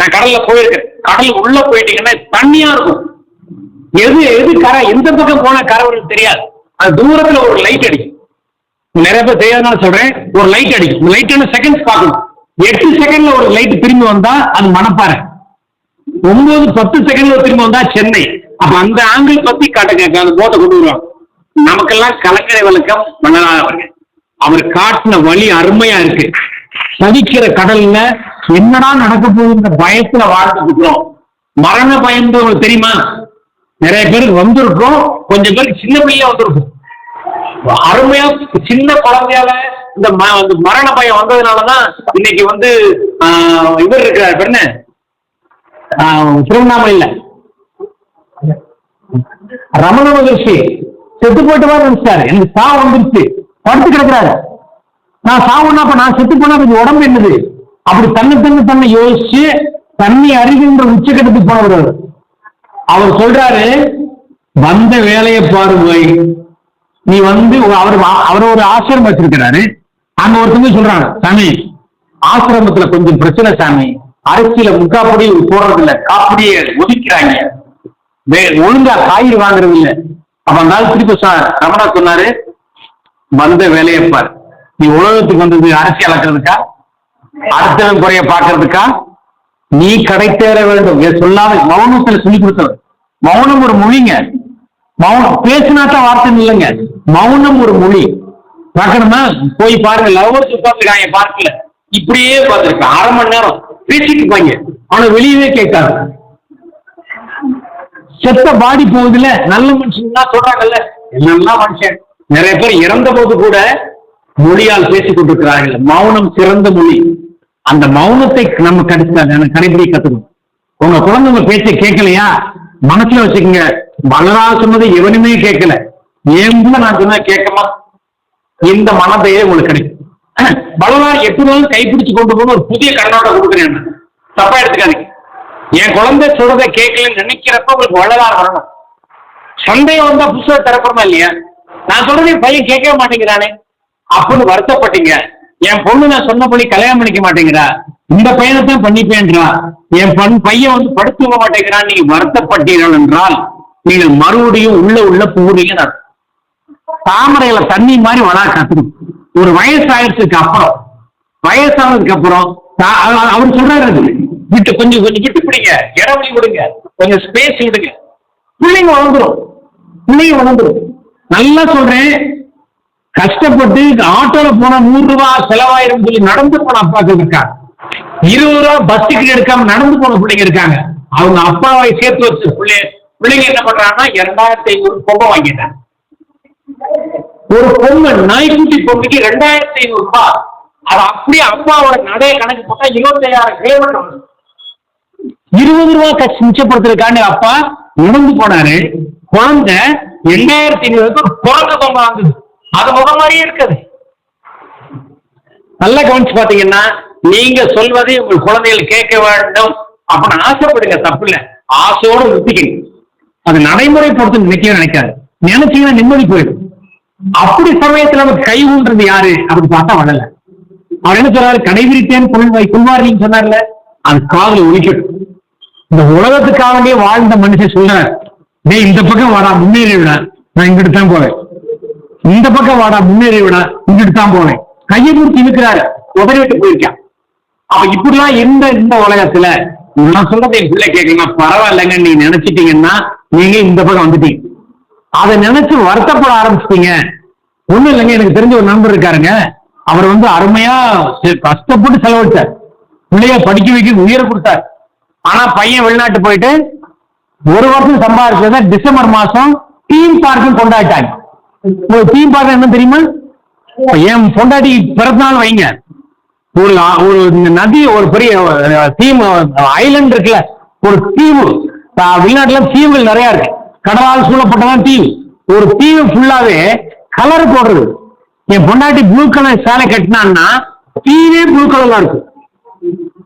நான் கடல்ல போயிருக்கேன். கடல் உள்ள போயிட்டீங்கன்னா தண்ணியா இருக்கும். எது எது கரை எந்த பக்கம் போன கரை வரும்னு தெரியாது. அது தூரத்துல ஒரு லைட் அடிக்கும். நிறைய பேர் தெரியாதனால சொல்றேன் ஒரு லைட் அடிக்கும். லைட் என்ன செகண்ட்ஸ் பார்க்கணும். எட்டு செகண்ட்ல ஒரு லைட் திரும்பி வந்தா அது மணப்பாறை ஒன்பது பத்து செகண்ட்ல திரும்ப வந்தா சென்னை. அப்ப அந்த ஆங்கிள் பத்தி காட்டுங்க. அந்த போட்டை கொண்டு வருவாங்க நமக்கெல்லாம் கலங்கரை விளக்கம் மன்னனாக அவர்கள். அவர் காட்டின வழி அருமையா இருக்கு. சதிக்கிற கடல்ல என்னடா நடக்க போகுன்ற பயத்துல வாழ்ந்துட்டு இருக்கிறோம் மரண பயம் உங்களுக்கு தெரியுமா? நிறைய பேருக்கு வந்திருக்கும். கொஞ்சம் பேருக்கு சின்ன பிள்ளையா வந்திருக்கும். அருமையா சின்ன குழந்தையால இந்த ம- மரண பயம் வந்ததுனாலதான் இன்னைக்கு வந்து இவர் இருக்கிறார். பெண்ணு என்ன? திருவண்ணாமலையில. ரமண மகர்ஷி செத்து போயிட்டு வர நினைச்சாரு. எனக்கு சாவு வந்துருச்சு. படுத்து கிடக்குறாரு. நான் சாவுன்னா அப்ப நான் செத்து போனா கொஞ்சம் உடம்பு என்னது? அப்படி தன்னை தன்னை தன்னை யோசிச்சு தண்ணி அறிகின்ற உச்சக்கட்டத்துக்கு போனவர் அவர். அவர் சொல்றாரு வந்த வேலையை பாரு போய் நீ வந்து அவர் அவர் ஒரு ஆசிரமம் வச்சிருக்கிறாரு. அங்க ஒருத்தங்க சொல்றாங்க சாமி ஆசிரமத்துல கொஞ்சம் பிரச்சனை சாமி. அரசியல முக்காப்படி போடுறது இல்ல காப்படியை ஒதுக்கிறாங்க. வே- ஒழுங்கா காய்கறி வாங்குறது இல்ல. அப்ப அந்த திருப்பி சொன்னார் ரமணா சொன்னாரு வந்த வேலையை பார். நீ உலகத்துக்கு வந்தது அரசியல் ஆக்குறதுக்கா அடுத்தவன் குறைய பாக்குறதுக்கா நீ கடை தேர வேண்டும். சொல்லாத மௌனத்துல சொல்லி கொடுத்தவர். மௌனம் ஒரு மொழிங்க. மௌனம் பேசினாத்தான் வார்த்தை இல்லைங்க. மௌனம் ஒரு மொழி. பார்க்கணுமா? போய் பாருங்க. லவர்ஸ் உட்காந்துருக்காங்க பார்க்கல. இப்படியே பார்த்துருக்கேன் அரை மணி நேரம் பேசிட்டு இருப்பாங்க. ஆனா வெளியவே கேட்காது. செத்த பாடி போகுதுல நல்ல மனுஷன் தான் சொல்றாங்கல்ல. என்னெல்லாம் மனுஷன்? நிறைய பேர் இறந்த போது கூட மொழியால் பேசிக் கொண்டிருக்கிறார்கள். மௌனம் சிறந்த மொழி. அந்த மௌனத்தை நம்ம கடைசி கடைபிடிக்க கத்துக்கணும். உங்க குழந்தைங்க பேச்சை கேட்கலையா? மனசுல வச்சுக்கோங்க. வளரா சொன்னதை எவனுமே கேட்கல. ஏன் நான் சொன்னா கேட்கமா? இந்த மனதையே உங்களுக்கு கிடைக்கும். பலவா எப்படினாலும் கைப்பிடிச்சு கொண்டு போன ஒரு புதிய கண்ணோட கொடுக்குறேன் நான். தப்பா எடுத்துக்காதீங்க. என் குழந்தை சொல்றதை கேட்கலன்னு நினைக்கிறப்ப உங்களுக்கு வளரா வரணும். சந்தேகம் வந்தா புதுசாக திறப்பறமா இல்லையா? நான் சொல்றதை பையன் கேட்கவே மாட்டேங்கிறானே. அப்படின்னு வருத்தப்பட்டீங்க. என் பொண்ணு நான் சொன்னபடி கல்யாணம் பண்ணிக்க மாட்டேங்கிறா. இந்த பையனை தான் பண்ணிப்பேன்றா. என் பண் பையன் வந்து படுத்துக்க மாட்டேங்கிறான். நீங்க வருத்தப்பட்டீர்கள் என்றால் நீங்கள் மறுபடியும் உள்ள உள்ள பூர்வீங்க நடக்கும் தாமரையில தண்ணி மாதிரி வளர கத்துக்கணும் ஒரு வயசு அப்புறம். வயசானதுக்கு அப்புறம் அவர் சொல்றாரு அது. விட்டு கொஞ்சம் கொஞ்சம் விட்டு பிடிங்க. இடவழி விடுங்க கொஞ்சம் ஸ்பேஸ் விடுங்க பிள்ளைங்க வளர்ந்துரும். பிள்ளைங்க வளர்ந்துரும். நல்லா சொல்றேன். கஷ்டப்பட்டு ஆட்டோல போனா நூறு ரூபாய் செலவாயிரம் சொல்லி நடந்து போன அப்பாக்கள் இருக்காங்க. இருபது ரூபா பஸ் டிக்கெட் எடுக்காம நடந்து போன பிள்ளைங்க இருக்காங்க. அவங்க அப்பாவை சேர்த்து வச்ச பிள்ளை பிள்ளைங்க என்ன பண்றாங்கன்னா இரண்டாயிரத்தி ஐநூறு பொம்மை வாங்கிட்டாங்க. ஒரு பொம்மை நாய்க்குட்டி பொம்மைக்கு ரெண்டாயிரத்தி ஐநூறு ரூபாய் அது அப்படியே அப்பாவோட நடைய கணக்கு போட்டா இருபத்தி ஐயாயிரம் கிலோமீட்டர் இருபது ரூபாய் கட்சி மிச்சப்படுத்துறதுக்காண்டி அப்பா நடந்து போனாரு. குழந்தை ரெண்டாயிரத்தி ஐநூறு ஒரு குழந்தை பொம்மை வாங்குது. அது முகம் மாதிரியே இருக்குது. நல்ல கவனிச்சு பாத்தீங்கன்னா நீங்க சொல்வதை உங்கள் குழந்தைகள் கேட்க வேண்டும். அப்படின்னு ஆசைப்படுங்க தப்பு இல்ல ஆசையோடு ஒத்திக்கணும் அது நடைமுறைப்படுத்த நினைக்கவே நினைக்காது. நினைச்சீங்கன்னா நிம்மதி போயிடும். அப்படி சமயத்துல அவர் கை ஊன்றது யாரு? அப்படி பார்த்தா வரல அவர் என்ன சொல்றாரு? கடைபிடித்தேன் கொள்வாய் கொள்வாரின்னு சொன்னார்ல. அது காதல ஒழிக்கட்டும் இந்த உலகத்துக்காகவே வாழ்ந்த மனுஷன் சொல்ற டேய் இந்த பக்கம் வரா முன்னேறி விட. நான் இங்கிட்டு தான் போவேன். இந்த பக்கம் வாடா முன்னேறி விட இங்கிட்டு தான் போனேன். கையை பிடிச்சி இழுக்கிறாரு. உதறி போயிருக்கான். அப்ப இப்படிலாம் இருந்த இந்த உலகத்துல? நான் சொல்றதை என் பிள்ளை கேட்கலாம் பரவாயில்லைங்க நீ நினைச்சிட்டீங்கன்னா நீங்க இந்த பக்கம் வந்துட்டீங்க. அதை நினைச்சு வருத்தப்பட ஆரம்பிச்சிட்டீங்க. ஒண்ணும் இல்லைங்க எனக்கு தெரிஞ்ச ஒரு நண்பர் இருக்காருங்க. அவர் வந்து அருமையா செ- கஷ்டப்பட்டு செலவழிச்சார். பிள்ளைய படிக்க வைக்க உயிரை கொடுத்தார். ஆனா பையன் வெளிநாட்டு போயிட்டு ஒரு வருஷம் சம்பாதிச்சத டிசம்பர் மாசம் தீம் பார்க்கும் கொண்டாடிட்டாங்க. ஒரு தீம் பார்க்க என்ன தெரியுமா? என் பொண்டாட்டி பிறந்தநாள் வைங்க. ஒரு ஒரு இந்த நதி ஒரு பெரிய தீம் ஐலண்ட் இருக்குல்ல ஒரு தீவு வெளிநாட்டுல தீவுகள் நிறைய இருக்கு. கடலால் சூழப்பட்டதான் தீவு ஒரு தீவு ஃபுல்லாவே கலர் போடுறது. என் பொண்டாட்டி ப்ளூ கலர் சேலை கட்டினான்னா தீவே ப்ளூ கலர்ல இருக்கும்.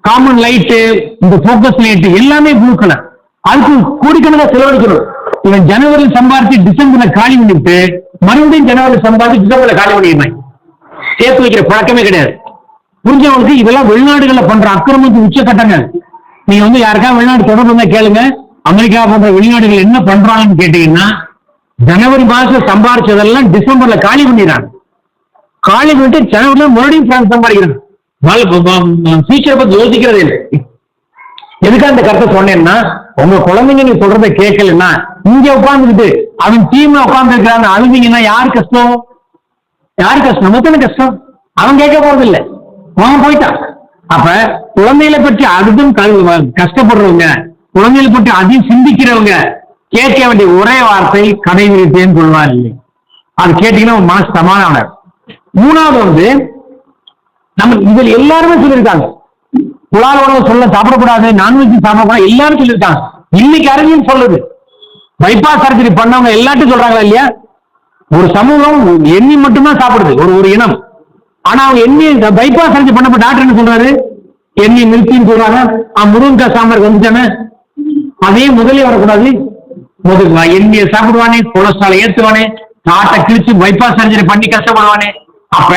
காமன் லைட்டு இந்த ஃபோக்கஸ் லைட்டு எல்லாமே ப்ளூ கலர் அதுக்கு கோடிக்கணக்காக செலவழிக்கணும். இவன் ஜனவரியில் சம்பாரிச்சு டிசம்பர்ல காலி பண்ணிட்டு மறுபடியும் ஜனவரி சம்பாதி டிசம்பர்ல காலி பண்ணிடுறாங்க. சேர்த்து வைக்கிற பழக்கமே கிடையாது. புரிஞ்சவங்களுக்கு இதெல்லாம் வெளிநாடுகள்ல பண்ற அக்கிரமத்து உச்சக்கட்டங்கள். நீங்க வந்து யாருக்காவது வெளிநாடு தொடர்பு இருந்தா கேளுங்க. அமெரிக்கா போன்ற வெளிநாடுகள் என்ன பண்றாங்கன்னு கேட்டீங்கன்னா ஜனவரி மாசம் சம்பாரிச்சதெல்லாம் டிசம்பர்ல காலி பண்ணிடுறாங்க. காலி பண்ணிட்டு ஜனவரில மறுபடியும் பிரான்ஸ் சம்பாதிக்கிறாங்க. ஃபியூச்சரை பத்தி யோசிக்கிறதே இல்லை. எதுக்காக அந்த கருத்தை சொன்னேன்னா உங்க குழந்தைங்க நீ சொல்றதை கேட்கலன்னா இங்க உட்காந்துக்கிட்டு அவன் டீம்ல உட்கார்ந்து இருக்கிறாங்க அழுதிங்கன்னா யாரு கஷ்டம்? யாரு கஷ்டம்? மொத்தம் கஷ்டம். அவன் கேட்க போறது இல்ல அவன் போயிட்டான். அப்ப குழந்தைகளை பற்றி அதுவும் கஷ்டப்படுறவங்க குழந்தைகளை பற்றி அதையும் சிந்திக்கிறவங்க கேட்க வேண்டிய ஒரே வார்த்தை கதை விரித்தேன்னு சொல்லுவார் இல்லை. அது கேட்டீங்கன்னா மனசு சமாதானம். மூணாவது வந்து நம்ம இதில் எல்லாருமே சொல்லியிருக்காங்க. புலால் உணவு சொல்ல சாப்பிடக்கூடாது நான்வெஜ் சாப்பிடக்கூடாது எல்லாரும் சொல்லியிருக்காங்க. இன்னைக்கு அறிவியல் சொல்லுது பைபாஸ் சர்ஜரி பண்ணவங்க எல்லாத்தையும் சொல்றாங்களா இல்லையா? ஒரு சமூகம் எண்ணி மட்டும்தான் சாப்பிடுது. ஒரு ஒரு இனம். ஆனா அவங்க எண்ணி பைபாஸ் சர்ஜரி பண்ணப்ப டாக்டர் என்ன சொல்றாரு? எண்ணி நிறுத்தின்னு சொல்றாங்க. ஆ முருங்கக்காய் சாம்பார் வந்துட்டானே. அதே முதலே வரக்கூடாது. முதல் எண்ணியை சாப்பிடுவானே கொலஸ்ட்ரால் ஏத்துவானே நாட்டை கிழிச்சு பைபாஸ் சர்ஜரி பண்ணி கஷ்டப்படுவானே. அப்ப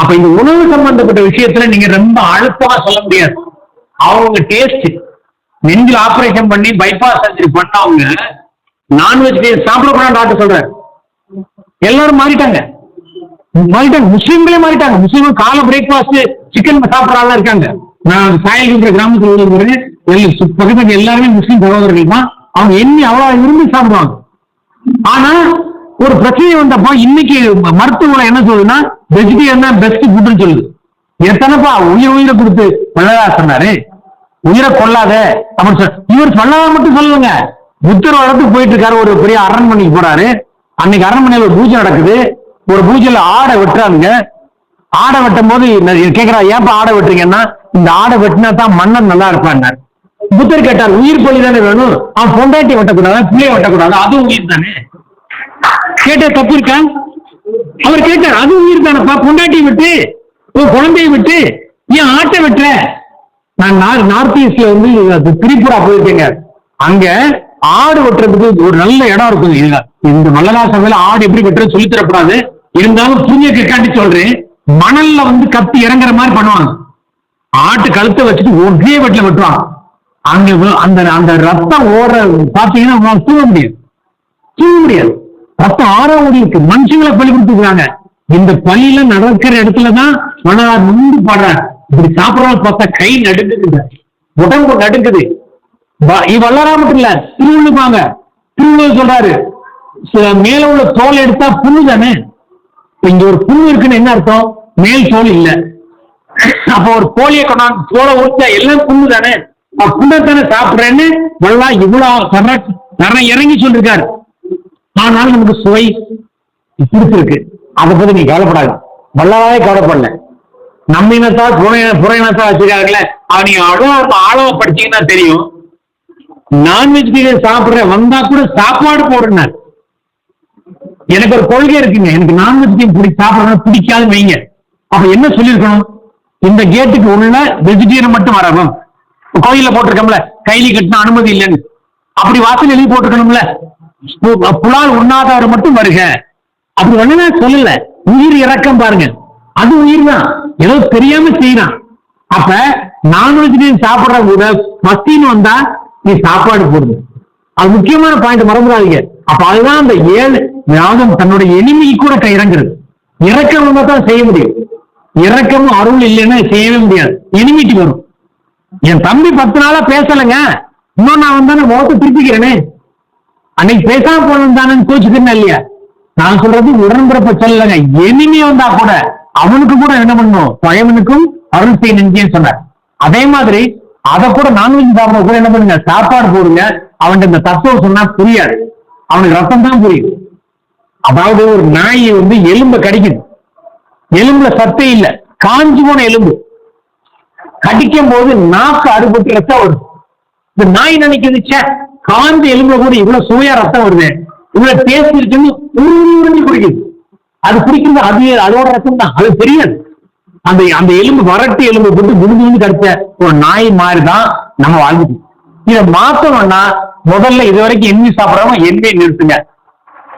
அப்ப இந்த உணவு சம்பந்தப்பட்ட விஷயத்துல நீங்க ரொம்ப அழுத்தமா சொல்ல முடியாது. அவங்க டேஸ்ட் நெஞ்சில் ஆபரேஷன் பண்ணி பைபாஸ் சர்ஜரி பண்ணவங்க நான்வெஜ் சாப்பிடக்கூடாது டாக்டர் சொல்றேன் எல்லாரும் மாறிட்டாங்க. மாறிட்டாங்க. முஸ்லீம்களே மாறிட்டாங்க. முஸ்லீம் காலை பிரேக்ஃபாஸ்ட் சிக்கன் சாப்பிட்றாங்க இருக்காங்க. நான் சாயல்கின்ற கிராமத்தில் உள்ளவங்க எல்லாம் எல்லாருமே முஸ்லீம் சகோதரர்கள் தான். அவங்க எண்ணி அவ்வளவு விரும்பி சாப்பிடுவாங்க. ஆனா ஒரு பிரச்சனை வந்தப்போ இன்னைக்கு மருத்துவம் என்ன சொல்லுதுன்னா வெஜிடேரியன் தான் பெஸ்ட் ஃபுட்னு சொல்லுது. எத்தனைப்பா? உயிர் உயிரை கொடுத்து வள்ளலா சொன்னாரு. உயிரை கொல்லாத அப்படின்னு சொல் இவர் சொல்லாத மட்டும் சொல்லுங்க. புத்தர் வரத்துக்கு போயிட்டு இருக்காரு ஒரு பெரிய அரண்மனைக்கு போறாரு. அன்னைக்கு அரண்மனையில் ஒரு பூஜை நடக்குது. ஒரு பூஜையில ஆடை வெட்டுறாங்க ஆடை வெட்டும் போது கேட்கிறா ஏன்ப்பா ஆடை வெட்டுறீங்கன்னா இந்த ஆடை வெட்டினா தான் மன்னன் நல்லா இருப்பாங்க புத்தர் கேட்டார் உயிர் பலி தானே வேணும்? அவன் பொண்டாட்டி வெட்டக்கூடாது? பிள்ளைய வெட்டக்கூடாது? அதுவும் உயிர் தானே? கேட்ட தப்பு இருக்கா? அவர் கேட்டார் அது உயிர் தானப்பா. பொண்டாட்டி விட்டு உன் குழந்தையை விட்டு ஏன் ஆட்டை வெட்டுற? நான் நார்- நார்த் ஈஸ்ட்ல வந்து திரிபுரா போயிருக்கேங்க. அங்க ஆடு வெட்டுறதுக்கு ஒரு நல்ல இடம் இருக்கும் இதுல. இந்த மல்லலாசமையில ஆடு எப்படி வெட்டுறது சொல்லி தரக்கூடாது. இருந்தாலும் புரிஞ்ச கேட்காண்டி சொல்றேன். மணல்ல வந்து கத்தி இறங்குற மாதிரி பண்ணுவாங்க. ஆட்டு கழுத்தை வச்சுட்டு ஒரே வெட்டில வெட்டுவாங்க. அங்க அந்த அந்த ரத்தம் ஓடுற பாத்தீங்கன்னா தூங்க முடியாது. தூங்க முடியாது. ரத்தம் ஆறா ஓடி இருக்கு. மனுஷங்களை பலி கொடுத்துக்கிறாங்க. இந்த பலியில நடக்கிற இடத்துலதான் மன்னரார் முந்து பாடுறாங்க இப்படி சாப்பிடறவங்க பார்த்தா கை நடுங்குது. உடம்பு நடுங்குது. வ- வல்லரா மட்டும் இல்ல திருவள்ளுவாங்க திருவள்ளுவர் சொல்றாரு மேல உள்ள தோல் எடுத்தா புண்ணு தானே? இங்க ஒரு புண்ணு இருக்குன்னு என்ன அர்த்தம்? மேல் தோல் இல்ல. அப்ப ஒரு கோழியை கொண்டாந்து தோலை ஊத்தா எல்லாம் புண்ணு தானே? நான் புண்ணை தானே சாப்பிடுறேன்னு வல்லா இவ்வளவு தர இறங்கி சொல்லிருக்காரு. ஆனால் நமக்கு சுவை பிடிச்சிருக்கு. அதை பத்தி நீ கவலைப்படாது. வல்லவாவே கவலைப்படல. நம்ம இனத்தா புற புற இனத்தா வச்சிருக்காங்களே அவன் நீங்க அவ்வளவு ஆழமா படிச்சீங்கன்னா தெரியும். நான்வெஜ் வெஜிடேரியன் சாப்பிடுறேன் வந்தா கூட சாப்பாடு போடுறேன் எனக்கு ஒரு கொள்கை இருக்குங்க. எனக்கு நான் வெஜிடேரியன் பிடி சாப்பிடுறது பிடிக்காதுன்னு வைங்க. அப்ப என்ன சொல்லியிருக்கணும்? இந்த கேட்டுக்கு உள்ள வெஜிடேரியன் மட்டும் வரணும். கோயில போட்டிருக்கோம்ல கைலி கட்டின அனுமதி இல்லைன்னு. அப்படி வாசல் எழுதி போட்டிருக்கணும்ல. புலால் உண்ணாதவர் மட்டும் வருக. அப்படி ஒண்ணுமே சொல்லல. உயிர் இறக்கம் பாருங்க. அது உயிர் தான் ஏதோ தெரியாம செய்யறான். அப்ப நான் வெஜிடேரியன் சாப்பிடுற கூட பசின்னு வந்தா நீ சாப்பாடு போடுது அது முக்கியமான பாயிண்ட் மறந்துடாதீங்க. அப்ப அதுதான் அந்த ஏழு யாகம் தன்னுடைய எளிமைக்கு கூட இறங்குறது. இறக்கம் தான் செய்ய முடியும். இறக்கமும் அருள் இல்லைன்னா செய்யவே முடியாது. எளிமைக்கு வரும். என் தம்பி பத்து நாளா பேசலைங்க. இன்னும் நான் வந்து முகத்தை திருப்பிக்கிறேனே. அன்னைக்கு பேசாம போனது தானே கோச்சுக்கிறேன் இல்லையா? நான் சொல்றது உடன்பிறப்ப சொல்லலைங்க. எனிமே வந்தா கூட அவனுக்கு கூட என்ன பண்ணும் பயவனுக்கும் அருள் செய்ய நெஞ்சேன்னு சொன்னார். அதே மாதிரி அதை கூட நான்வெஜ் சாப்பிட கூட என்ன பண்ணுங்க? சாப்பாடு போடுங்க. அவன்கிட்ட இந்த தத்துவம் சொன்னா புரியாது. அவனுக்கு ரத்தம் தான் புரியுது அதாவது ஒரு நாய் வந்து எலும்பை கடிக்குது. எலும்புல சத்தே இல்லை. காஞ்சி போன எலும்பு. கடிக்கும் போது நாக்கு அறுபட்டு ரத்தம் வருது இந்த நாய் நினைக்குது ச்சே காஞ்ச எலும்புல கூட இவ்வளவு சுவையா ரத்தம் வருது. இவ்வளவு டேஸ்ட் இருக்குன்னு உருவி உருவி குடிக்குது. அது குடிக்கிறது அது அதோட ரத்தம் தான். அது தெரியாது. அந்த அந்த எலும்பு வறட்டு எலும்பு போட்டு குடிஞ்சு குடிஞ்சு கடிச்ச ஒரு நாய் மாதிரி தான் நம்ம வாழ்ந்துட்டு இதை மாத்தணும்னா முதல்ல இது வரைக்கும் எண்ணி சாப்பிடறவங்க எண்ணெய் நிறுத்துங்க.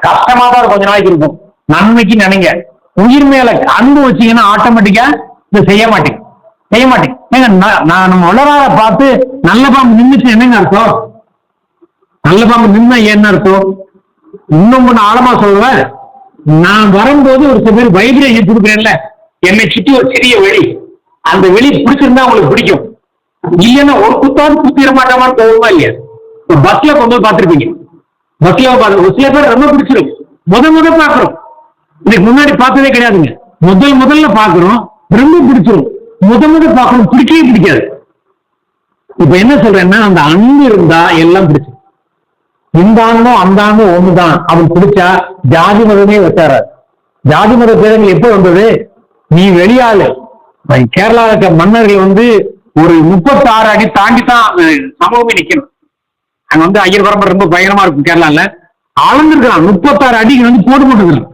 கஷ்டமா தான் கொஞ்ச நாளைக்கு இருக்கும். நன்மைக்கு நினைங்க. உயிர் மேல அன்பு வச்சீங்கன்னா ஆட்டோமேட்டிக்கா இதை செய்ய மாட்டேங்க செய்ய மாட்டேன். ஏங்க நான் நான் நம்ம உலகார பார்த்து நல்ல பாம்பு நின்றுச்சு என்னங்க அர்த்தம்? நல்ல பாம்பு நின்னா என்ன அர்த்தம்? இன்னும் ஒன்று ஆழமா சொல்றேன் நான் வரும்போது ஒரு சில பேர் வைப்ரேஷன் கொடுக்குறேன்ல. என்னை சுற்றி ஒரு சிறிய வெளி. அந்த வெளி பிடிச்சிருந்தா உங்களுக்கு பிடிக்கும். இல்லைன்னா ஒரு குத்தாவது குத்திட மாட்டோமான்னு தோணுமா இல்லையா? ஒரு கொண்டு போய் பார்த்துருப்பீங்க. பஸ்ல பார்த்து ஒரு சில பேர் ரொம்ப பிடிச்சிடும் முத முத பாக்குறோம் இதுக்கு முன்னாடி பார்த்ததே கிடையாதுங்க. முதல் முதல்ல பாக்குறோம் ரொம்ப பிடிச்சிரும். முத முத பார்க்கணும். பிடிக்கவே பிடிக்காது. இப்ப என்ன சொல்றேன்னா அந்த அன்பு இருந்தா எல்லாம் பிடிச்சு இந்த ஆண்டும் அந்த ஆண்டும் ஒண்ணுதான். அவன் பிடிச்சா ஜாதி மதமே வச்சாரார் ஜாதி மத பேரங்கள் எப்ப வந்தது? நீ வெளியாளு. கேரளா இருக்க மன்னர்கள் வந்து ஒரு முப்பத்தாறு அடி தாண்டி தான் சமூகமே நிக்கணும். அங்க வந்து ஐயர் பரம்பரை ரொம்ப பயங்கரமா இருக்கும் கேரளால. அளந்துருக்கலாம். முப்பத்தாறு அடிக்கு வந்து போட்டு போட்டுக்கிறான்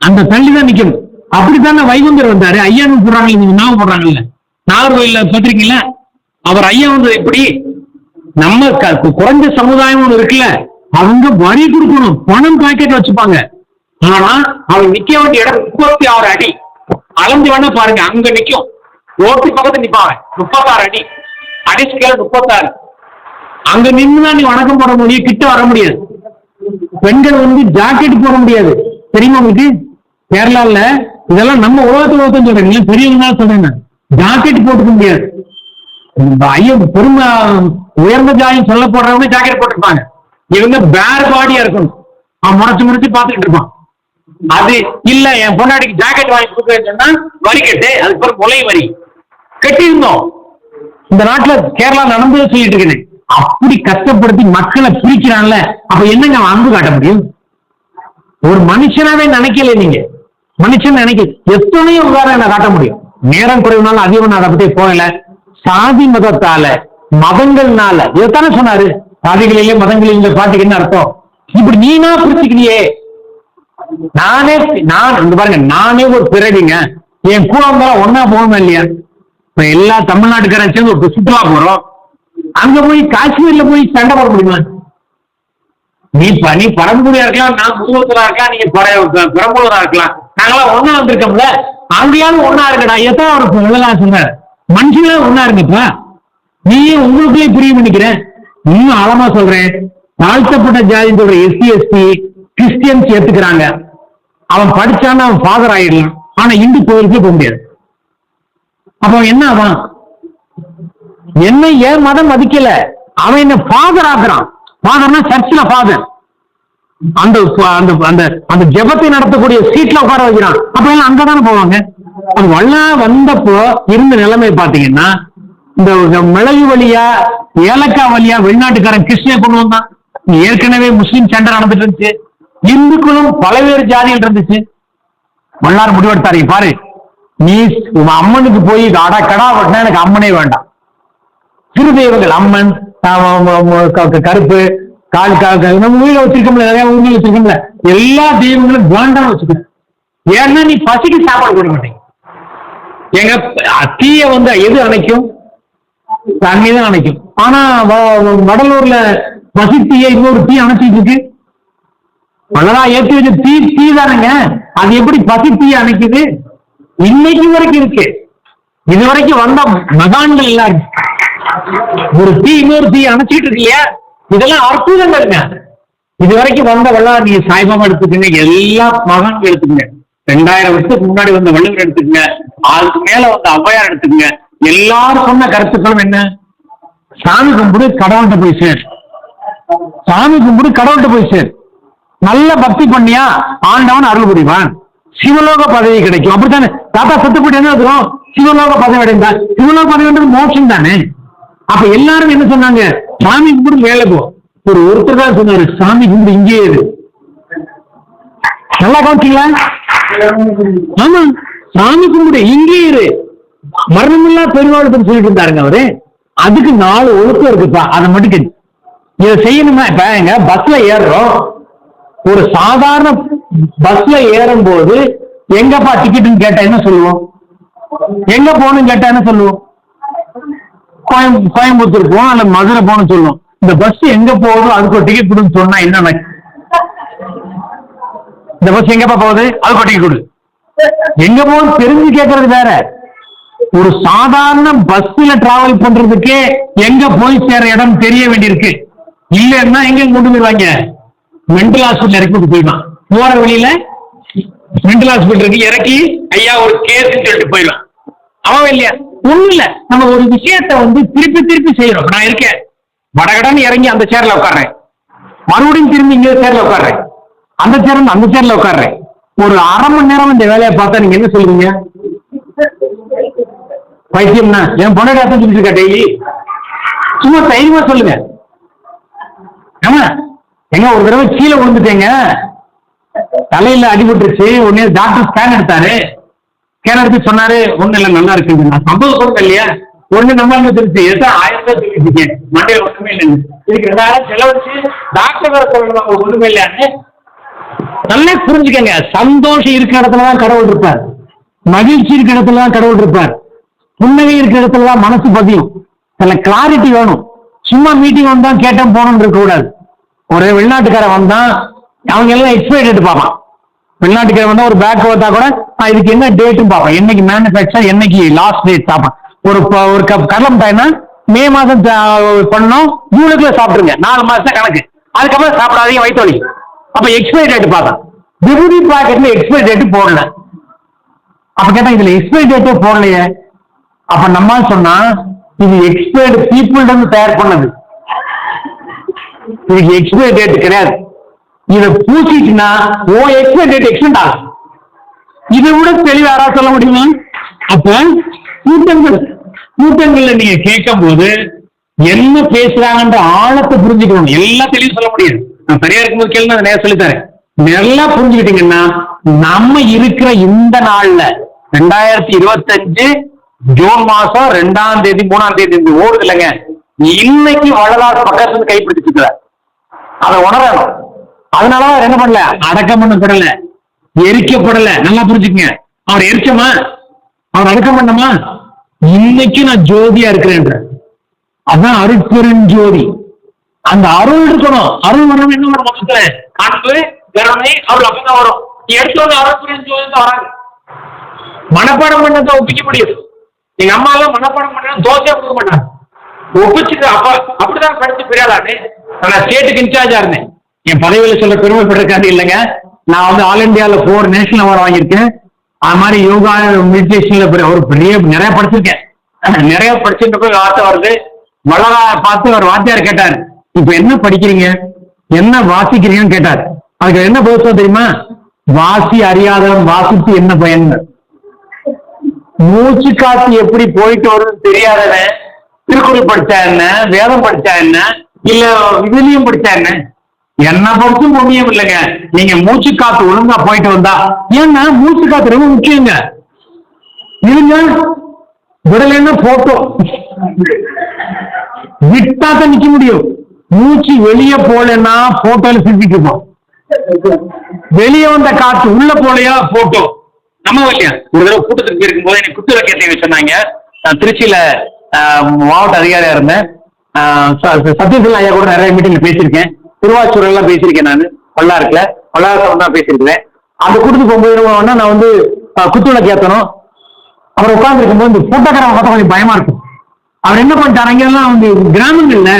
அந்த தள்ளி தான் நிக்கணும். அப்படித்தானே வைகுந்தர் வந்தாரு? ஐயான்னு போடுறாங்க நீங்க ஞாபகம் போடுறாங்கல்ல. நாகர்கோயில பத்திரிக்கையில அவர் ஐயா வந்து எப்படி நம்ம குறைஞ்ச சமுதாயம் ஒன்று இருக்குல்ல அவங்க வரி கொடுக்கணும். பணம் பாக்கெட் வச்சுப்பாங்க. ஆனா அவன் நிக்க வேண்டிய இடம் முப்பத்தி ஆறு அடி. அலைஞ்சு வேணா பாருங்க அங்க நிக்கும். ரோட்டு பக்கத்துல நிப்பாங்க முப்பத்தாறு அடி. அடி ஸ்கேல் முப்பத்தாறு. அங்க நின்றுதான் நீ வணக்கம் போட முடியும். கிட்ட வர முடியாது. பெண்கள் வந்து ஜாக்கெட் போட முடியாது. தெரியுமா உங்களுக்கு? கேரளால இதெல்லாம் நம்ம உலகத்து உலகத்தை சொல்றீங்க பெரியவங்க சொல்றேன் நான். ஜாக்கெட் போட்டுக்க முடியாது. ஐயோ பெருமை உயர்ந்த ஜாயம் சொல்ல போடுறவங்க ஜாக்கெட் போட்டிருப்பாங்க இவங்க பேர் பாடியா இருக்கணும். அவன் முறைச்சு முறைச்சு பார்த்துக்கிட்டு இருப்பான். அது இல்ல என் பொண்டாட்டிக்கு ஜாக்கெட் வாங்கி கொடுக்குறேன்னு சொன்னா வரி கட்டு. அதுக்கு பிறகு கொலை வரி. கட்டியிருந்தோம். இந்த நாட்டுல கேரளா நடந்தே சொல்லிட்டு இருக்கேன். அப்படி கஷ்டப்படுத்தி மக்களை பிரிக்கிறான்ல அப்ப என்னங்க அன்பு காட்ட முடியும்? ஒரு மனுஷனாவே நினைக்கல நீங்க. மனுஷன் நினைக்க எத்தனையோ உதாரணம் நான் காட்ட முடியும். நேரம் குறைவுனால அதிகம் நான் அதை பத்தி போகல. சாதி மதத்தால மதங்கள்னால. இதைத்தானே சொன்னாரு? சாதிகளிலே மதங்களில் இந்த பாட்டுக்கு என்ன அர்த்தம்? இப்படி நீனா பிரிச்சுக்கிறியே நானே நான் இங்க பாருங்க நானே ஒரு பிறவிங்க. என் கூட இருந்தாலும் ஒன்னா போகணும் இல்லையா? இப்ப எல்லா தமிழ்நாட்டுக்காரன் சேர்ந்து ஒரு சுற்றுலா போறோம். அங்க போய் காஷ்மீர்ல போய் சண்டை போட முடியுமா? நீ பனி நீ பரம்பூரியா இருக்கலாம் நான் முதுகுத்தலா இருக்கலாம் நீங்க பர- பெரம்பலூரா இருக்கலாம். நாங்களாம் ஒன்னா வந்திருக்கோம்ல. அங்கேயாவது ஒண்ணா இருக்கடா. எத்தனை அவருக்கு உள்ளதான் சொன்னார். மனுஷங்களே ஒன்னா இருங்கப்பா நீயே உங்களுக்குள்ளே புரிய பண்ணிக்கிறேன் இன்னும் ஆழமா சொல்றேன். தாழ்த்தப்பட்ட ஜாதி சொல்ற எஸ்சி எஸ்டி கிறிஸ்டியன்ஸ் ஏத்துக்கிறாங்க அவன் படிச்சான்னா அவன் ஃபாதர் ஆயிடலாம். ஆனா இந்து கோயிலுக்கே போக முடியாது. அப்போ என்ன அவன் என்ன ஏன் மதம் மதிக்கல? அவன் என்ன ஃபாதர் ஆக்குறான். ஃபாதர்னா சர்ச்சில் ஃபாதர் அந்த அந்த அந்த அந்த ஜெபத்தை நடத்தக்கூடிய சீட்ல உட்கார வைக்கிறான். அப்ப எல்லாம் அங்கதானே போவாங்க? அது வல்லா வந்தப்போ இருந்த நிலைமை பாத்தீங்கன்னா இந்த மிளகு வழியா ஏலக்காய் வழியா வெளிநாட்டுக்காரன் கிருஷ்ணன் கொண்டு வந்தான். ஏற்கனவே முஸ்லீம் சண்டை நடந்துட்டு இருந்துச்சு. இந்துக்களும் பலவேறு ஜாதிகள் இருந்துச்சு. மல்லார் முடிவெடுத்தாரு பாரு. நீ உன் அம்மனுக்கு போய் அடா கடா வெட்டினா எனக்கு அம்மனே வேண்டாம். சிறு தெய்வங்கள் அம்மன் கருப்பு கால் கா க- நம்ம ஊர்ல வச்சிருக்கோம்ல நிறைய ஊர்ல வச்சிருக்கோம்ல. எல்லா தெய்வங்களும் வேண்டாம் வச்சுக்க ஏன்னா நீ பசிக்கு சாப்பாடு கொடுக்க மாட்டீங்க. எங்க தீய வந்து எது அணைக்கும்? தண்ணி தான் அணைக்கும். ஆனா வடலூர்ல பசி தீய இன்னொரு தீ அணைச்சிட்டு இருக்கு. அவ்வளவுதான் ஏற்றி வச்ச தீ தீ தானங்க. அது எப்படி பசி தீ அணைக்குது? இன்னைக்கு வரைக்கும் இருக்கு. இது வரைக்கும் வந்த மகான்கள் எல்லாம் ஒரு தீ இன்னொரு தீ அணைச்சிட்டு இருக்கு இல்லையா இதெல்லாம் அற்புதங்கள்ங்க. இது வரைக்கும் வந்த வெள்ளம் நீங்க சாய்பாபா எடுத்துக்கங்க. எல்லா மகான்கள் எடுத்துக்கங்க. ரெண்டாயிரம் வருஷத்துக்கு முன்னாடி வந்த வள்ளுவர் எடுத்துக்கங்க. அதுக்கு மேல வந்த ஔவையார் எடுத்துக்கங்க. எல்லாரும் சொன்ன கருத்துக்களும் என்ன? சாமி கும்பிடு கடவுள்கிட்ட போய் சேர். சாமி கும்பிடு கடவுள்கிட்ட போய் சேர். நல்ல பக்தி பண்ணியா ஆண்டவன் அருள் புரிவான். சிவலோக பதவி கிடைக்கும். அப்படித்தானே? தாத்தா சத்து போட்டு என்ன இருக்கிறோம் சிவலோக பதவி அடைந்தா சிவலோக பதவின்றது மோட்சம் தானே? அப்ப எல்லாரும் என்ன சொன்னாங்க? சாமி கும்பிடு மேலே போ. ஒரு ஒருத்தர் தான் சொன்னாரு சாமி கும்பிடு இங்கேயே இரு. நல்லா கவனிச்சீங்களா ஆமா. சாமி கும்பிடு இங்கே இரு. மரணமில்லா பெருவாழ்வுன்னு சொல்லிட்டு இருந்தாருங்க அவரு. அதுக்கு நாலு ஒழுக்கம் இருக்குப்பா. அதை மட்டும் இதை செய்யணுமா இப்ப எங்க பஸ்ல ஏறுறோம். ஒரு சாதாரண பஸ்ல ஏறும்போது எங்கப்பா டிக்கெட்னு கேட்டா என்ன சொல்லுவோம்? எங்க போகணும்னு கேட்டா என்ன சொல்லுவோம்? கோயம் கோயம்புத்தூர் போகணும் அல்ல மதுரை போகணும்னு சொல்லுவோம். இந்த பஸ் எங்க போகுதோ அதுக்கு ஒரு டிக்கெட் கொடுன்னு சொன்னா என்ன இந்த பஸ் எங்கப்பா போகுது? அதுக்கு ஒரு டிக்கெட் கொடு. எங்க போகணும் தெரிஞ்சு கேட்கறது வேற. ஒரு சாதாரண பஸ்ல டிராவல் பண்றதுக்கே எங்க போய் சேர இடம் தெரிய வேண்டியிருக்கு. இல்லைன்னா எங்க கொண்டு போயிருவாங்க மென்டல் ஹாஸ்பிட்டல் இறக்கி போயிடுவான் போற வழியில மென்டல் ஹாஸ்பிட்டல் இருக்கு இறக்கி ஐயா ஒரு கேஸ் சொல்லிட்டு போயிடுவான் அவன் இல்லையா? ஒண்ணும் இல்ல. நம்ம ஒரு விஷயத்த வந்து திருப்பி திருப்பி செய்யறோம். நான் இருக்கேன். வடகடன்னு இறங்கி அந்த சேர்ல உட்காடுறேன் மறுபடியும் திரும்பி இங்க சேர்ல உட்கார்றேன். அந்த சேர்ல அந்த சேர்ல உட்காடுறேன் ஒரு அரை மணி நேரம் இந்த வேலையை பார்த்தா நீங்க என்ன சொல்லுவீங்க? பைத்தியம்னா என் பொண்ணு அர்த்தம் சொல்லிட்டு இருக்கா டெய்லி சும்மா தைரியமா சொல்லுங்க. ஆமா எங்க ஒரு தடவை கீழே விழுந்துட்டேங்க. தலையில அடிபட்டுருச்சு உடனே டாக்டர் ஸ்கேன் எடுத்தாரு. ஸ்கேன் எடுத்து சொன்னாரு ஒண்ணு இல்ல நல்லா இருக்குங்க. நான் சம்பவம் கொடுக்க இல்லையா? ஒண்ணு நம்ம அங்க திருச்சி எதா ஆயிரம் ரூபாய் சொல்லிருக்கேன் மண்டையில ஒண்ணுமே இல்லைங்க. இதுக்கு ரெண்டாயிரம் செலவழிச்சு டாக்டர் வேற சொல்லணும். அவங்க ஒண்ணுமே இல்லையான்னு? நல்லா புரிஞ்சுக்கங்க. சந்தோஷம் இருக்கிற இடத்துல தான் கடவுள் இருப்பார். மகிழ்ச்சி இருக்கிற இடத்துல தான் கடவுள் இருப்பார். புன்னகை இருக்கிற இடத்துல தான் மனசு பதியும். சில கிளாரிட்டி வேணும். சும்மா மீட்டிங் வந்தா கேட்டேன் போகணும்னு இருக்க கூடாது ஒரு வெளிநாட்டுக்காரன் வந்தா அவங்க எல்லாம் எக்ஸ்பைரி டேட் பார்ப்பான். வெளிநாட்டுக்காரன் வந்தா ஒரு பேக் பார்த்தா கூட நான் இதுக்கு என்ன டேட்டும் பார்ப்பேன். என்னைக்கு மேனுஃபேக்சர் என்னைக்கு லாஸ்ட் டேட் பார்ப்பேன். ஒரு ஒரு கப் கடலை மிட்டாய்னா மே மாதம் த- பண்ணோம். ஜூனுக்குள்ள சாப்பிட்டுருங்க. நாலு மாசம் கணக்கு. அதுக்கப்புறம் சாப்பிடாதீங்க வயிற்று வலி. அப்ப எக்ஸ்பைரி டேட் பார்த்தேன் விபூதி பாக்கெட்ல எக்ஸ்பைரி டேட் போடல. அப்ப கேட்டா இதுல எக்ஸ்பைரி டேட்டே போடலையே. அப்ப நம்ம சொன்னா இது எக்ஸ்பைர்டு பீப்புள் இருந்து தயார் பண்ணது. இதுக்கு எக்ஸ்பைரி டேட் கிடையாது. இதை பூசிட்டுனா ஓ எக்ஸ்பைரி டேட் எக்ஸ்டெண்ட் ஆகும். இதை விட தெளிவா யாராவது சொல்ல முடியுமா? அப்ப கூட்டங்கள் கூட்டங்கள்ல நீங்க கேட்கும் போது என்ன பேசுறாங்கன்ற ஆழத்தை புரிஞ்சுக்கணும். எல்லாம் தெளிவு சொல்ல முடியாது நான் சரியா இருக்கும்போது கேள்வி நான் நேரம் சொல்லித்தரேன். நல்லா புரிஞ்சுக்கிட்டீங்கன்னா நம்ம இருக்கிற இந்த நாள்ல ரெண்டாயிரத்தி இருபத்தஞ்சு ஜூன் மாசம் ரெண்டாம் தேதி மூணாம் தேதி ஓடுது இல்லைங்க. இன்னைக்கு வள்ளலார் பக்கத்துல கைப்பிடிச்சிட்டு அதை உணரணும். அதனால என்ன பண்ணல? அடக்கம் பண்ணப்படல எரிக்கப்படல. நல்லா புரிஞ்சுக்கங்க. அவர் எரிச்சமா? அவர் அடக்கம் பண்ணமா? இன்னைக்கு நான் ஜோதியா இருக்கிறேன்ற. அதான் அருட்பெருஞ்சோதி அந்த அருள் இருக்கணும். அருள் வரணும் என்ன வரும் மொத்தத்துல அன்பு கருணை அருள். அப்படிதான் வரும்? எடுத்தோட எடுத்து வந்து அருட்பெருஞ்சோதி தான் வராது மனப்பாடம் பண்ணதை ஒப்பிக்க முடியும் எங்க அம்மா எல்லாம் மனப்பாடம் பண்ண தோசையா கொடுக்க மாட்டாங்க. ஒப்பிச்சுட்டு அப்பா அப்படிதான் படிச்சு பிரியாதானே நான் ஸ்டேட்டுக்கு இன்சார்ஜா இருந்தேன். என் பதவியில் சொல்ல பெருமைப்படுறதுக்காண்டி இல்லைங்க. நான் வந்து ஆல் இண்டியாவில் ஃபோர் நேஷனல் அவார்டு வாங்கியிருக்கேன். அது மாதிரி யோகா மெடிடேஷன்ல ஒரு பெரிய நிறைய படிச்சிருக்கேன். நிறைய படிச்சுட்டு போய் வார்த்தை வருது. மலரா பார்த்து ஒரு வாத்தியார் கேட்டார். இப்ப என்ன படிக்கிறீங்க? என்ன வாசிக்கிறீங்கன்னு கேட்டார். அதுக்கு என்ன பதில் தெரியுமா? வாசி அறியாதவன் வாசித்து என்ன பயன்? மூச்சு காத்து எப்படி போயிட்டு வரும்னு தெரியாதவன் திருக்குறள் படிச்சா என்ன? வேதம் படிச்சா என்ன? இல்ல இதுலயும் பிடிச்சா என்ன? என்ன பொறுத்தும் புண்ணியம் இல்லைங்க. நீங்க மூச்சு காத்து ஒழுங்கா போயிட்டு வந்தா ஏன்னா மூச்சு காத்து ரொம்ப முக்கியங்க. இருங்க விடலைன்னா போட்டோ விட்டா தான் நிக்க முடியும். மூச்சு வெளியே போலன்னா போட்டோல சிந்திக்குவோம் வெளியே வந்த காற்று உள்ள போலையா போட்டோ நம்ம இல்லையா ஒரு தடவை கூட்டத்துக்கு இருக்கும்போது எனக்கு குத்து வைக்க சொன்னாங்க. நான் திருச்சியில மாவட்ட அதிகாரியா இருந்தேன். ஆஹ், ஐயா கூட நிறைய மீட்டிங்ல பேசியிருக்கேன். திருவாச்சூர் எல்லாம் பேசியிருக்கேன் நான் பல்லாருக்குல. பல்லாரத்தில் தான் பேசியிருக்கிறேன். அந்த கூட்டத்துக்கு போகும்போது நான் வந்து குத்துவிளக்கு ஏற்றணும் விளக்கு ஏத்தணும். அவர் இந்த போட்டோகிராஃபர் பார்த்தா கொஞ்சம் பயமா இருக்கும். அவர் என்ன பண்ணிட்டாங்க எல்லாம் வந்து கிராமங்கள்ல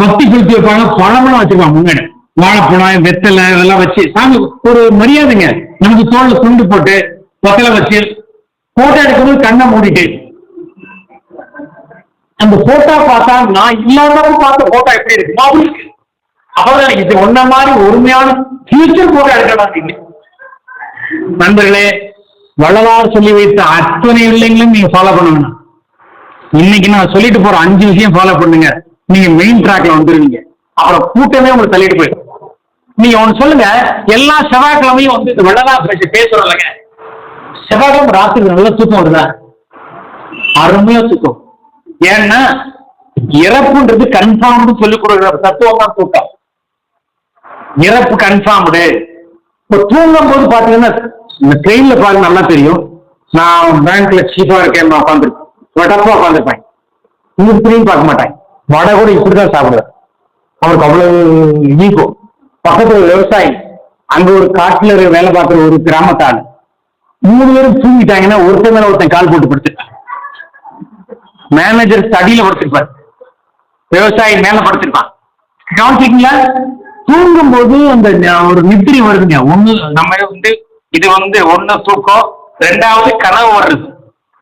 பக்தி குளித்து வைப்பாங்க பழமெல்லாம் வச்சிருப்பாங்க முன்னாடி. வாழைப்பழம் வெத்தலை இதெல்லாம் வச்சு சாமி ஒரு மரியாதைங்க. நமக்கு தோல்ல துண்டு போட்டு வெத்தலை வச்சு போட்டோ எடுக்கும்போது கண்ணை மூடிட்டு அந்த போட்டோ பார்த்தா நான் இல்லாதவங்க பார்த்த போட்டோ எப்படி இருக்கு? அப்படி இருக்கு அப்பதான் இது ஒன்ன மாதிரி ஒருமையான ஃபியூச்சர் போட்டோ எடுக்கலாம் நண்பர்களே வள்ளலார் சொல்லி வைத்த அத்தனை இல்லைங்களும் நீங்க ஃபாலோ பண்ண வேணாம் இன்னைக்கு நான் சொல்லிட்டு போற அஞ்சு விஷயம் ஃபாலோ பண்ணுங்க. நீங்க மெயின் ட்ராக்ல வந்துருவீங்க. அப்புறம் கூட்டமே உங்களுக்கு தள்ளிட்டு போயிடும். நீங்க ஒன்னு சொல்லுங்க எல்லா செவ்வாய்க்கிழமையும் வந்து இந்த வள்ளலார் பற்றி பேசுறோம் இல்லைங்க. செவ்வாய்க்கிழமை ராத்திரி நல்ல தூக்கம் வருதா? அருமையா தூக்கம். ஏன்னா இறப்புன்றது கன்ஃபார்ம்னு சொல்லிக் கொடுக்குற தத்துவம் தான் தூக்கம். இறப்பு கன்ஃபார்ம்டு இப்போ தூங்கும் போது பாத்தீங்கன்னா இந்த ட்ரெயின்ல பாருங்க நல்லா தெரியும். நான் பேங்க்ல சீஃபா இருக்கேன் நான் உட்காந்துருப்பேன் வடப்பா உட்காந்துருப்பேன் இந்த திரும்பி பார்க்க மாட்டேன். வடை கூட இப்படிதான் சாப்பிடுவேன். அவருக்கு அவ்வளவு ஈகோ பக்கத்துல ஒரு விவசாயி அங்க ஒரு காட்டுல வேலை பார்க்குற ஒரு கிராமத்தாள் மூணு பேரும் தூங்கிட்டாங்கன்னா ஒருத்தன் மேல ஒருத்தன் கால் போட்டு படுத்துட்டான் மேனேஜர் தடியில படுத்திருப்பார் விவசாயி மேல படுத்திருப்பான் கவனிச்சிருக்கீங்களா? தூங்கும்போது அந்த ஒரு நித்திரி வருதுங்க. ஒண்ணு நம்ம வந்து இது வந்து ஒண்ணு தூக்கம் ரெண்டாவது கனவு வருது.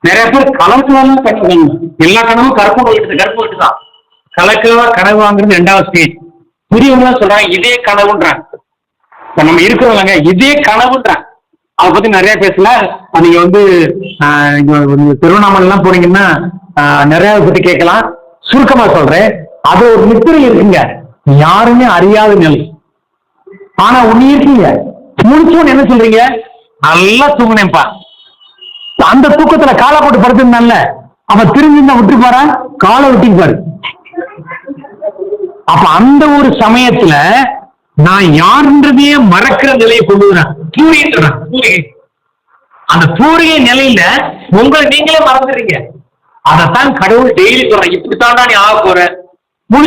நிறைய பேர் கலக்கலாம் கனவு எல்லா கனவும் கருப்பு போயிட்டு கருப்பு போயிட்டு தான் கலக்கவா கனவு வாங்குறது ரெண்டாவது ஸ்டேஜ் பெரியவங்க சொல்றாங்க இதே கனவுன்றாங்க. இப்ப நம்ம இருக்கிறவங்க இதே கனவுன்றாங்க. அதை பத்தி நிறைய பேசல. நீங்க வந்து திருவண்ணாமலை எல்லாம் திருவண்ணாமலைலாம் போனீங்கன்னா நிறைய பத்தி கேட்கலாம். சுருக்கமா சொல்றேன். அது ஒரு நித்திரை இருக்குங்க. யாருமே அறியாத நிலை. ஆனா ஒண்ணு இருக்கீங்க. முடிச்சோன்னு என்ன சொல்றீங்க? நல்லா தூங்கினேன்ப்பா. அந்த தூக்கத்துல காலை போட்டு படுத்திருந்தான்ல. அவன் திரும்பி தான் விட்டுருப்பாரா காலை விட்டிருப்பாரு அப்ப அந்த ஒரு சமயத்துல நான் யாருன்றதையே மறக்கிற நிலையை கொண்டு வரேன் பூரின்றேன் பூரிகை அந்த பூரிய நிலையில உங்களை நீங்களே மறந்துடுறீங்க. அதைத்தான் கடவுள் டெய்லி சொல்றேன் இப்படித்தான் நீ ஆக போற.